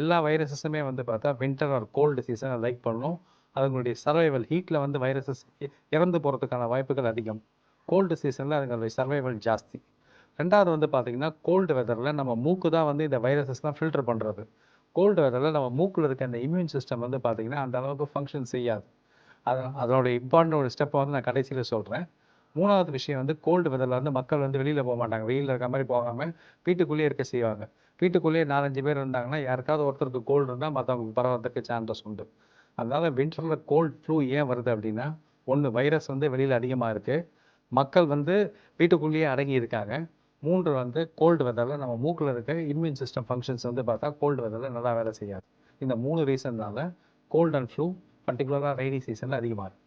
எல்லா வைரஸஸுமே வந்து பார்த்தா வின்டர் ஆர் கோல்டு சீசனை லைக் பண்ணும். அதுங்களுடைய சர்வைவல் ஹீட்டில் வந்து வைரஸஸ் இறந்து போகிறதுக்கான வாய்ப்புகள் அதிகம். கோல்டு சீசனில் அதுங்களுடைய சர்வைவல் ஜாஸ்தி. ரெண்டாவது வந்து பார்த்தீங்கன்னா கோல்டு வெதரில் நம்ம மூக்கு தான் வந்து இந்த வைரஸஸ்லாம் ஃபில்டர் பண்ணுறது கோல்டு வெதரில் நம்ம மூக்கில் இருக்க அந்த இம்யூன் சிஸ்டம் வந்து பார்த்திங்கன்னா அந்த அளவுக்கு ஃபங்க்ஷன் செய்யாது. அது அதோட இம்பார்ட்டன்ட் ஒரு ஸ்டெப்பை வந்து நான் கடைசியில் சொல்கிறேன் மூணாவது விஷயம் வந்து கோல்டு வெதரில் வந்து மக்கள் வந்து வெளியில் போக மாட்டாங்க. வெயிலில் இருக்க மாதிரி போகாமல் வீட்டுக்குள்ளேயே இருக்க செய்வாங்க. வீட்டுக்குள்ளேயே நாலஞ்சு பேர் இருந்தாங்கன்னா யாருக்காவது ஒருத்தருக்கு கோல்டு இருந்தால் மற்றவங்களுக்கு பரவறதுக்கு சான்சஸ் உண்டு. அதனால் வின்டரில் கோல்ட் ஃப்ளூ ஏன் வருது அப்படின்னா ஒன்று வைரஸ் வந்து வெளியில் அதிகமாக இருக்குது மக்கள் வந்து வீட்டுக்குள்ளேயே அடங்கி இருக்காங்க. மூன்று வந்து கோல்டு வெதரில் நம்ம மூக்கில் இருக்க இம்யூன் சிஸ்டம் ஃபங்க்ஷன்ஸ் வந்து பார்த்தா கோல்டு வெதரில் நல்லா வேலை செய்யாது. இந்த மூணு ரீசன்னால கோல்ட் அண்ட் ஃப்ளூ பர்டிகுலராக ரெய்னி சீசனில் அதிகமாக இருக்குது